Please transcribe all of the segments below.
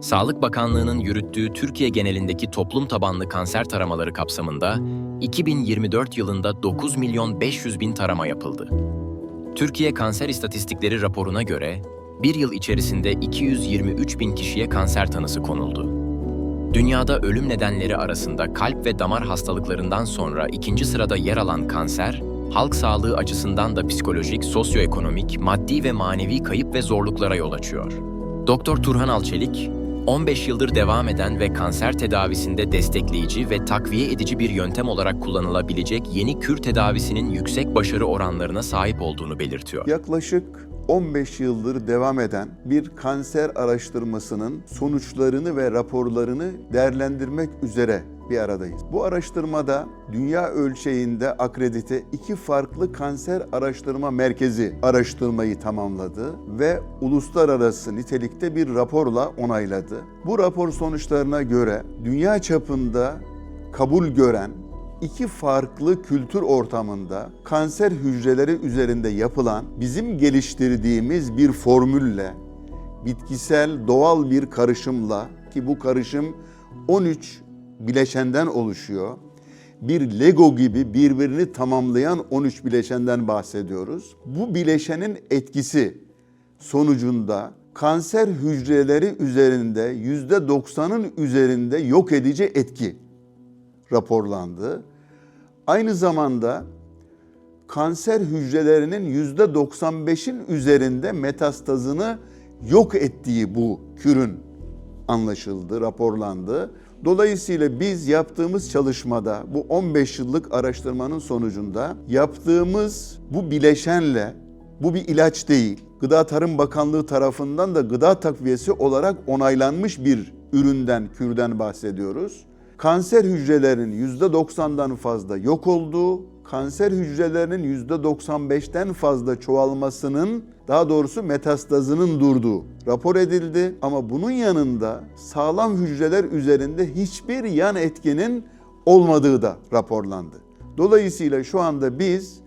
Sağlık Bakanlığı'nın yürüttüğü Türkiye genelindeki toplum tabanlı kanser taramaları kapsamında 2024 yılında 9 milyon 500 bin tarama yapıldı. Türkiye Kanser İstatistikleri raporuna göre bir yıl içerisinde 223 bin kişiye kanser tanısı konuldu. Dünyada ölüm nedenleri arasında kalp ve damar hastalıklarından sonra ikinci sırada yer alan kanser, halk sağlığı açısından da psikolojik, sosyoekonomik, maddi ve manevi kayıp ve zorluklara yol açıyor. Doktor Turhan Alçelik, 15 yıldır devam eden ve kanser tedavisinde destekleyici ve takviye edici bir yöntem olarak kullanılabilecek yeni kür tedavisinin yüksek başarı oranlarına sahip olduğunu belirtiyor. Yaklaşık 15 yıldır devam eden bir kanser araştırmasının sonuçlarını ve raporlarını değerlendirmek üzere bir aradayız. Bu araştırmada dünya ölçeğinde akredite iki farklı kanser araştırma merkezi araştırmayı tamamladı ve uluslararası nitelikte bir raporla onayladı. Bu rapor sonuçlarına göre dünya çapında kabul gören iki farklı kültür ortamında kanser hücreleri üzerinde yapılan bizim geliştirdiğimiz bir formülle bitkisel doğal bir karışımla ki bu karışım 13 bileşenden oluşuyor. Bir Lego gibi birbirini tamamlayan 13 bileşenden bahsediyoruz. Bu bileşenin etkisi sonucunda kanser hücreleri üzerinde %90'ın üzerinde yok edici etki raporlandı. Aynı zamanda kanser hücrelerinin %95'in üzerinde metastazını yok ettiği bu kürün anlaşıldı, raporlandı. Dolayısıyla biz yaptığımız çalışmada bu 15 yıllık araştırmanın sonucunda yaptığımız bu bileşenle bu bir ilaç değil. Gıda Tarım Bakanlığı tarafından da gıda takviyesi olarak onaylanmış bir üründen, kürden bahsediyoruz. Kanser hücrelerinin %90'dan fazla yok olduğu, kanser hücrelerinin %95'ten fazla çoğalmasının daha doğrusu metastazının durduğu rapor edildi. Ama bunun yanında sağlam hücreler üzerinde hiçbir yan etkinin olmadığı da raporlandı. Dolayısıyla şu anda biz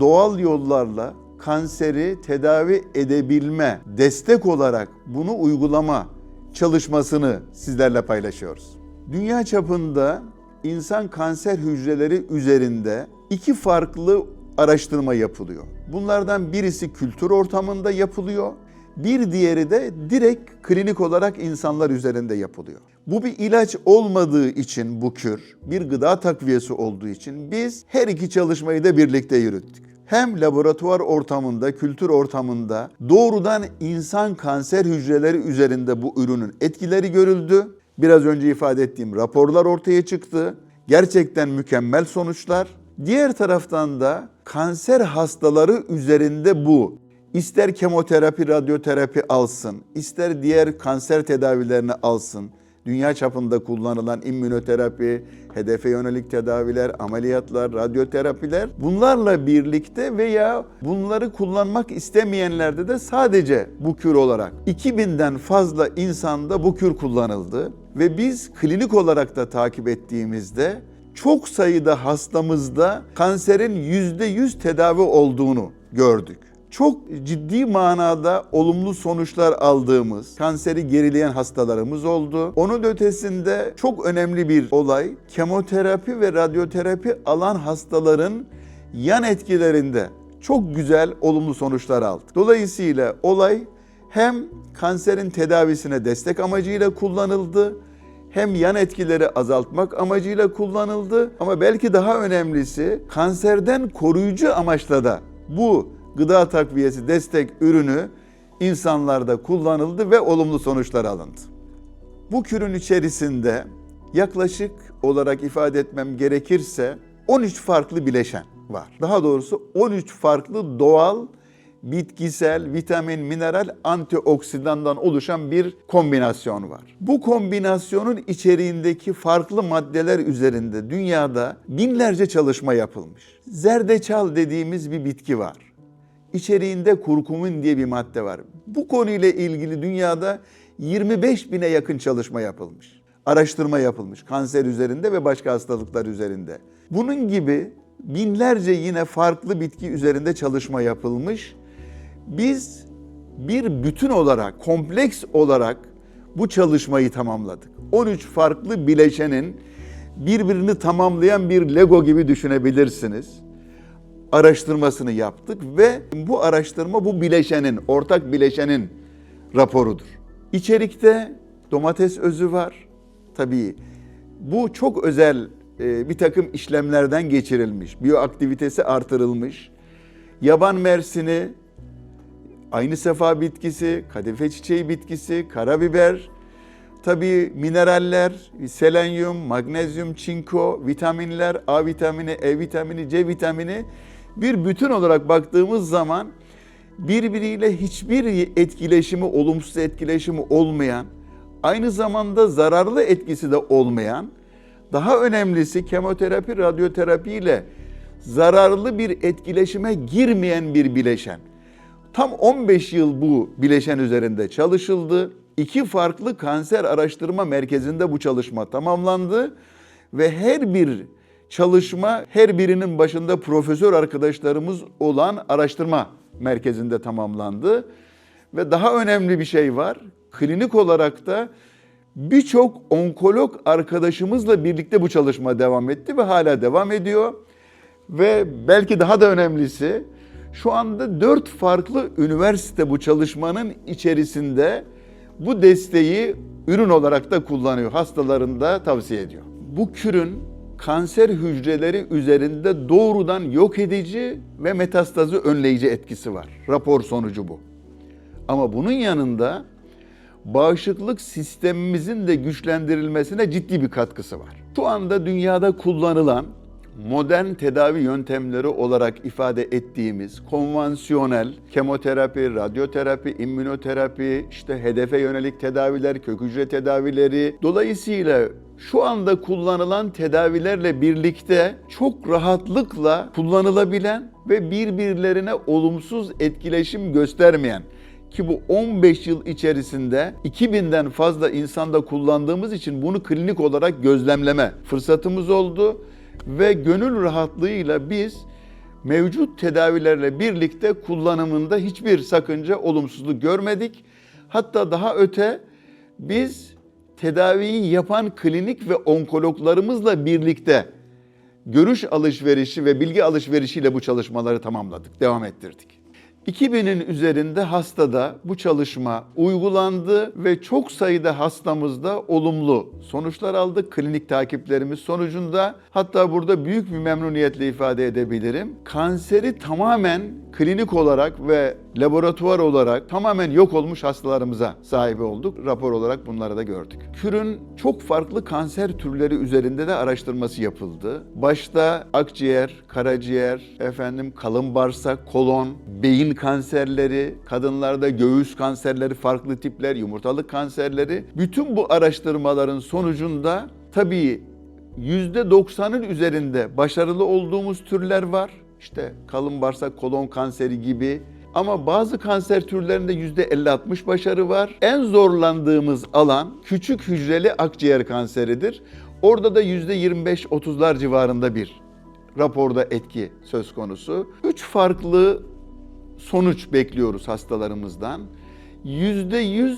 doğal yollarla kanseri tedavi edebilme, destek olarak bunu uygulama çalışmasını sizlerle paylaşıyoruz. Dünya çapında insan kanser hücreleri üzerinde iki farklı araştırma yapılıyor. Bunlardan birisi kültür ortamında yapılıyor. Bir diğeri de direkt klinik olarak insanlar üzerinde yapılıyor. Bu bir ilaç olmadığı için bu kür, bir gıda takviyesi olduğu için biz her iki çalışmayı da birlikte yürüttük. Hem laboratuvar ortamında, kültür ortamında doğrudan insan kanser hücreleri üzerinde bu ürünün etkileri görüldü. Biraz önce ifade ettiğim raporlar ortaya çıktı. Gerçekten mükemmel sonuçlar. Diğer taraftan da kanser hastaları üzerinde bu ister kemoterapi, radyoterapi alsın, ister diğer kanser tedavilerini alsın. Dünya çapında kullanılan immünoterapi, hedefe yönelik tedaviler, ameliyatlar, radyoterapiler bunlarla birlikte veya bunları kullanmak istemeyenlerde de sadece bu kür olarak 2000'den fazla insanda bu kür kullanıldı ve biz klinik olarak da takip ettiğimizde çok sayıda hastamızda kanserin %100 tedavi olduğunu gördük. Çok ciddi manada olumlu sonuçlar aldığımız, kanseri gerileyen hastalarımız oldu. Onun ötesinde çok önemli bir olay, kemoterapi ve radyoterapi alan hastaların yan etkilerinde çok güzel olumlu sonuçlar aldı. Dolayısıyla olay hem kanserin tedavisine destek amacıyla kullanıldı, hem yan etkileri azaltmak amacıyla kullanıldı ama belki daha önemlisi kanserden koruyucu amaçla da bu gıda takviyesi destek ürünü insanlarda kullanıldı ve olumlu sonuçlar alındı. Bu kürün içerisinde yaklaşık olarak ifade etmem gerekirse 13 farklı bileşen var. Daha doğrusu 13 farklı doğal bitkisel, vitamin, mineral, antioksidandan oluşan bir kombinasyon var. Bu kombinasyonun içeriğindeki farklı maddeler üzerinde dünyada binlerce çalışma yapılmış. Zerdeçal dediğimiz bir bitki var. İçeriğinde kurkumin diye bir madde var. Bu konuyla ilgili dünyada 25 bine yakın çalışma yapılmış. Araştırma yapılmış kanser üzerinde ve başka hastalıklar üzerinde. Bunun gibi binlerce yine farklı bitki üzerinde çalışma yapılmış biz bir bütün olarak, kompleks olarak bu çalışmayı tamamladık. 13 farklı bileşenin birbirini tamamlayan bir Lego gibi düşünebilirsiniz. Araştırmasını yaptık ve bu araştırma bu bileşenin, ortak bileşenin raporudur. İçerikte domates özü var. Tabii bu çok özel e, bir takım işlemlerden geçirilmiş, biyoaktivitesi artırılmış. Yaban mersini, aynı sefa bitkisi, kadife çiçeği bitkisi, karabiber, tabii mineraller, selenyum, magnezyum, çinko, vitaminler, A vitamini, E vitamini, C vitamini bir bütün olarak baktığımız zaman birbiriyle hiçbir etkileşimi, olumsuz etkileşimi olmayan, aynı zamanda zararlı etkisi de olmayan, daha önemlisi kemoterapi, radyoterapi ile zararlı bir etkileşime girmeyen bir bileşen. Tam 15 yıl bu bileşen üzerinde çalışıldı. İki farklı kanser araştırma merkezinde bu çalışma tamamlandı ve her bir çalışma her birinin başında profesör arkadaşlarımız olan araştırma merkezinde tamamlandı. Ve daha önemli bir şey var. Klinik olarak da birçok onkolog arkadaşımızla birlikte bu çalışma devam etti ve hala devam ediyor. Ve belki daha da önemlisi şu anda dört farklı üniversite bu çalışmanın içerisinde bu desteği ürün olarak da kullanıyor. Hastalarında tavsiye ediyor. Bu kürün kanser hücreleri üzerinde doğrudan yok edici ve metastazı önleyici etkisi var. Rapor sonucu bu. Ama bunun yanında bağışıklık sistemimizin de güçlendirilmesine ciddi bir katkısı var. Şu anda dünyada kullanılan modern tedavi yöntemleri olarak ifade ettiğimiz konvansiyonel kemoterapi, radyoterapi, immünoterapi, işte hedefe yönelik tedaviler, kök hücre tedavileri. Dolayısıyla şu anda kullanılan tedavilerle birlikte çok rahatlıkla kullanılabilen ve birbirlerine olumsuz etkileşim göstermeyen ki bu 15 yıl içerisinde 2000'den fazla insanda kullandığımız için bunu klinik olarak gözlemleme fırsatımız oldu ve gönül rahatlığıyla biz mevcut tedavilerle birlikte kullanımında hiçbir sakınca, olumsuzluk görmedik. Hatta daha öte biz tedaviyi yapan klinik ve onkologlarımızla birlikte görüş alışverişi ve bilgi alışverişiyle bu çalışmaları tamamladık, devam ettirdik. 2000'in üzerinde hastada bu çalışma uygulandı ve çok sayıda hastamızda olumlu sonuçlar aldık. Klinik takiplerimiz sonucunda hatta burada büyük bir memnuniyetle ifade edebilirim. Kanseri tamamen klinik olarak ve laboratuvar olarak tamamen yok olmuş hastalarımıza sahibi olduk. Rapor olarak bunları da gördük. Kürün çok farklı kanser türleri üzerinde de araştırması yapıldı. Başta akciğer, karaciğer, efendim kalın bağırsak, kolon, beyin kanserleri, kadınlarda göğüs kanserleri, farklı tipler, yumurtalık kanserleri. Bütün bu araştırmaların sonucunda tabii %90'ın üzerinde başarılı olduğumuz türler var. İşte kalın bağırsak, kolon kanseri gibi. Ama bazı kanser türlerinde %50-60 başarı var. En zorlandığımız alan küçük hücreli akciğer kanseridir. Orada da %25-30'lar civarında bir raporda etki söz konusu. Üç farklı sonuç bekliyoruz hastalarımızdan. %100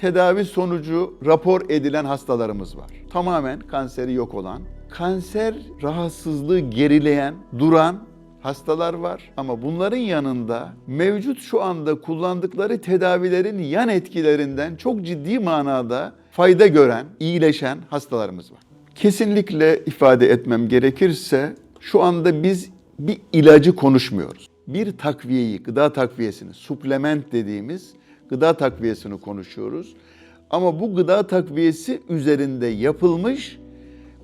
tedavi sonucu rapor edilen hastalarımız var. Tamamen kanseri yok olan, kanser rahatsızlığı gerileyen, duran hastalar var. Ama bunların yanında mevcut şu anda kullandıkları tedavilerin yan etkilerinden çok ciddi manada fayda gören, iyileşen hastalarımız var. Kesinlikle ifade etmem gerekirse şu anda biz bir ilacı konuşmuyoruz. Bir takviyeyi, gıda takviyesini, suplement dediğimiz gıda takviyesini konuşuyoruz. Ama bu gıda takviyesi üzerinde yapılmış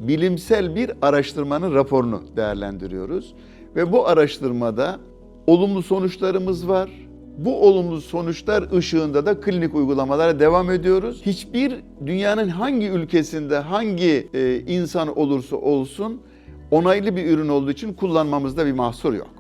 bilimsel bir araştırmanın raporunu değerlendiriyoruz. Ve bu araştırmada olumlu sonuçlarımız var. Bu olumlu sonuçlar ışığında da klinik uygulamalara devam ediyoruz. Hiçbir dünyanın hangi ülkesinde hangi e, insan olursa olsun onaylı bir ürün olduğu için kullanmamızda bir mahsur yok.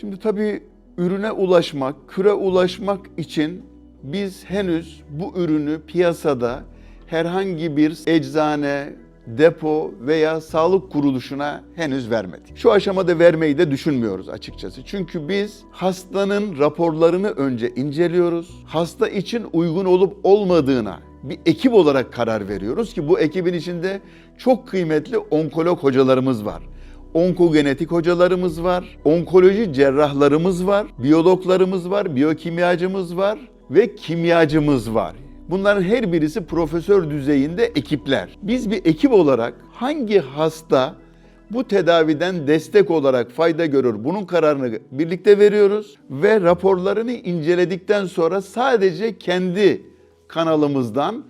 Şimdi tabii ürüne ulaşmak, küre ulaşmak için biz henüz bu ürünü piyasada herhangi bir eczane depo veya sağlık kuruluşuna henüz vermedik. Şu aşamada vermeyi de düşünmüyoruz açıkçası. Çünkü biz hastanın raporlarını önce inceliyoruz. Hasta için uygun olup olmadığına bir ekip olarak karar veriyoruz ki bu ekibin içinde çok kıymetli onkolog hocalarımız var. Onkogenetik hocalarımız var, onkoloji cerrahlarımız var, biyologlarımız var, biyokimyacımız var ve kimyacımız var. Bunların her birisi profesör düzeyinde ekipler. Biz bir ekip olarak hangi hasta bu tedaviden destek olarak fayda görür bunun kararını birlikte veriyoruz ve raporlarını inceledikten sonra sadece kendi kanalımızdan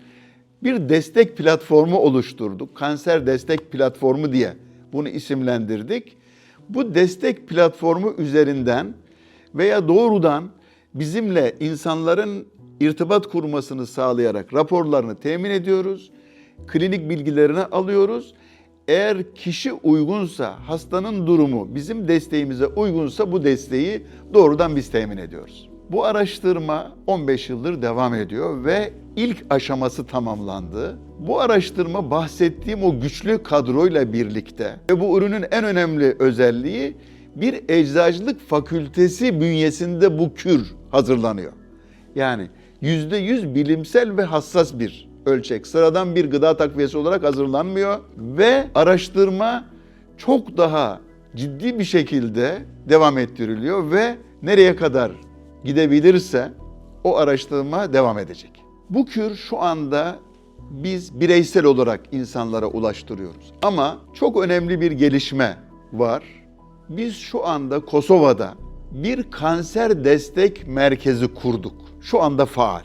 bir destek platformu oluşturduk. Kanser destek platformu diye bunu isimlendirdik. Bu destek platformu üzerinden veya doğrudan bizimle insanların irtibat kurmasını sağlayarak raporlarını temin ediyoruz. Klinik bilgilerini alıyoruz. Eğer kişi uygunsa, hastanın durumu bizim desteğimize uygunsa bu desteği doğrudan biz temin ediyoruz. Bu araştırma 15 yıldır devam ediyor ve ilk aşaması tamamlandı. Bu araştırma bahsettiğim o güçlü kadroyla birlikte ve bu ürünün en önemli özelliği bir eczacılık fakültesi bünyesinde bu kür hazırlanıyor. Yani %100 bilimsel ve hassas bir ölçek. Sıradan bir gıda takviyesi olarak hazırlanmıyor ve araştırma çok daha ciddi bir şekilde devam ettiriliyor ve nereye kadar gidebilirse o araştırma devam edecek. Bu kür şu anda biz bireysel olarak insanlara ulaştırıyoruz. Ama çok önemli bir gelişme var. Biz şu anda Kosova'da bir kanser destek merkezi kurduk. Şu anda faal.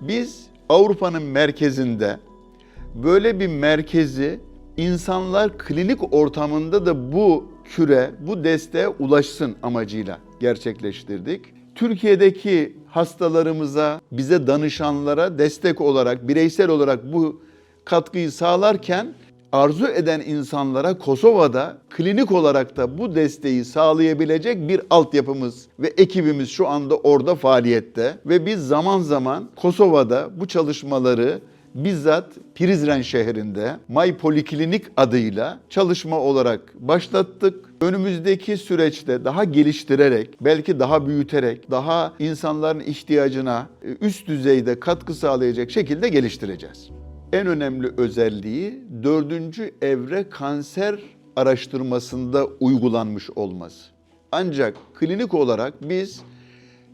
Biz Avrupa'nın merkezinde böyle bir merkezi insanlar klinik ortamında da bu küre, bu desteğe ulaşsın amacıyla gerçekleştirdik. Türkiye'deki hastalarımıza, bize danışanlara destek olarak, bireysel olarak bu katkıyı sağlarken arzu eden insanlara Kosova'da klinik olarak da bu desteği sağlayabilecek bir altyapımız ve ekibimiz şu anda orada faaliyette. Ve biz zaman zaman Kosova'da bu çalışmaları bizzat Prizren şehrinde May Poliklinik adıyla çalışma olarak başlattık. Önümüzdeki süreçte daha geliştirerek, belki daha büyüterek, daha insanların ihtiyacına üst düzeyde katkı sağlayacak şekilde geliştireceğiz en önemli özelliği dördüncü evre kanser araştırmasında uygulanmış olması. Ancak klinik olarak biz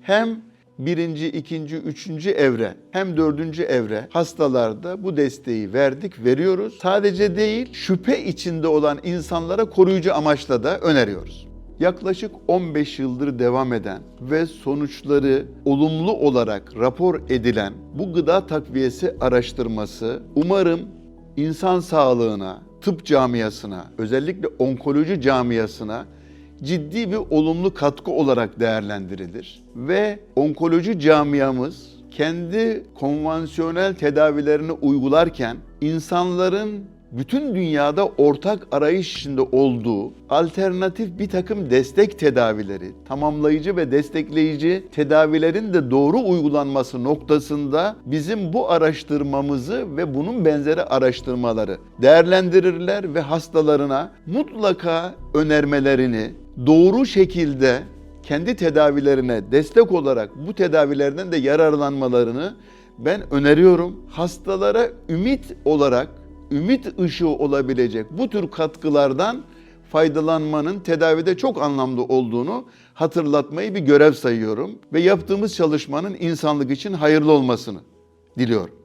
hem birinci, ikinci, üçüncü evre hem dördüncü evre hastalarda bu desteği verdik, veriyoruz. Sadece değil, şüphe içinde olan insanlara koruyucu amaçla da öneriyoruz yaklaşık 15 yıldır devam eden ve sonuçları olumlu olarak rapor edilen bu gıda takviyesi araştırması umarım insan sağlığına, tıp camiasına, özellikle onkoloji camiasına ciddi bir olumlu katkı olarak değerlendirilir ve onkoloji camiamız kendi konvansiyonel tedavilerini uygularken insanların bütün dünyada ortak arayış içinde olduğu alternatif bir takım destek tedavileri, tamamlayıcı ve destekleyici tedavilerin de doğru uygulanması noktasında bizim bu araştırmamızı ve bunun benzeri araştırmaları değerlendirirler ve hastalarına mutlaka önermelerini doğru şekilde kendi tedavilerine destek olarak bu tedavilerden de yararlanmalarını ben öneriyorum. Hastalara ümit olarak ümit ışığı olabilecek bu tür katkılardan faydalanmanın tedavide çok anlamlı olduğunu hatırlatmayı bir görev sayıyorum ve yaptığımız çalışmanın insanlık için hayırlı olmasını diliyorum.